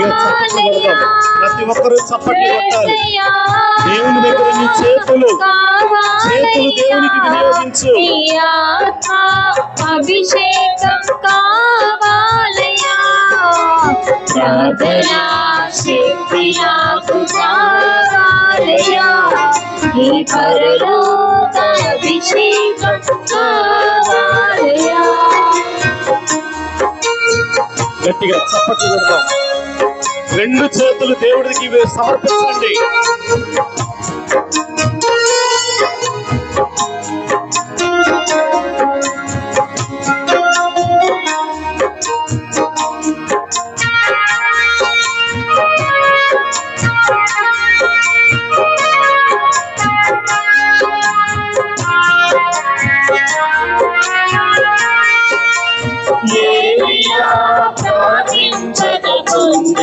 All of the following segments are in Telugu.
గట్టిగా చప్పట్లు కావాలయ్యా కొడదాం. ప్రతి ఒక్కరూ చప్పట్లు కొట్టాలి యేసయ్యా దేవుని దగ్గర నీ చేతులు చేతులు దేవునికి వినియోగించు. నీ ఆత్మ అభిషేకం కావాలయా ప్రార్థనా శక్తి నాకు కావాలయా ఈ పరలోక అభిషేకం కావాలయా గట్టిగా చప్పట్లు కొడదాం రెండు చేతులు దేవుడికి సమర్పించండి.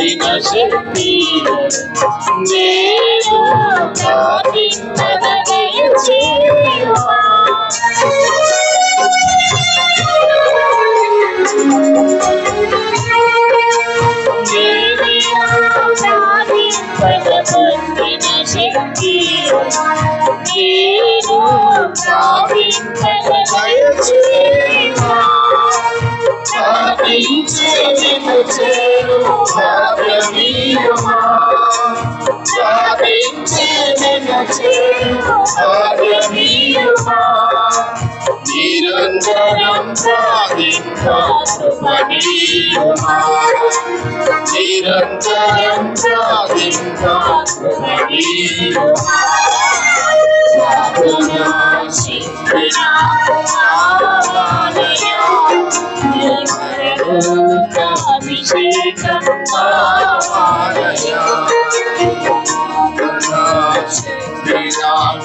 పొందిన శక్తి నేను ప్రార్థించక శక్తి నేను సాధించే Padre mío, ya pensé en aquel, Padre mío, Nirantaram Pradinka, Padre Nirantaram Pradinka, Padre Padre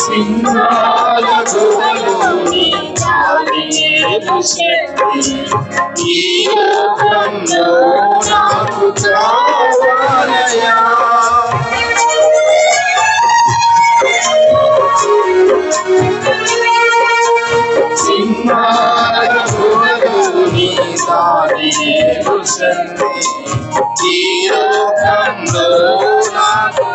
సింహాల గుహలోని దానియేలు శక్తి ఈ లోకంలో నాకు కావాలయా. సింహాల శక్తి ఈ లోకంలో నాకు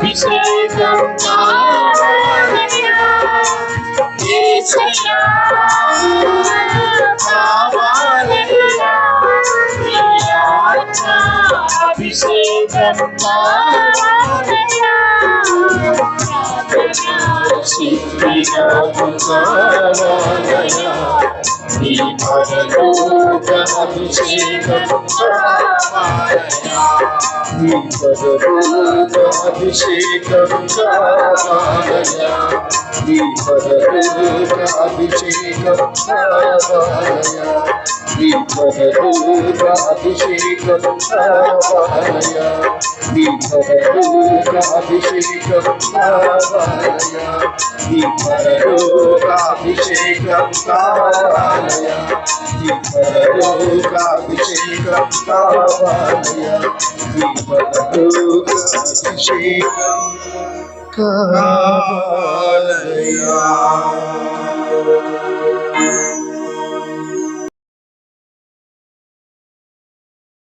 అభిషేకం అభిషేకం నీ పరలోక అభిషేకం दीपदरूपाभिषेकं नारायण दीपदरूपाभिषेकं नारायण दीपदरूपाभिषेकं नारायण दीपदरूपाभिषेकं नारायण दीपदरूपाभिषेकं नारायण दीपदरूपाभिषेकं नारायण పట్టుకభిషేకం కాలయా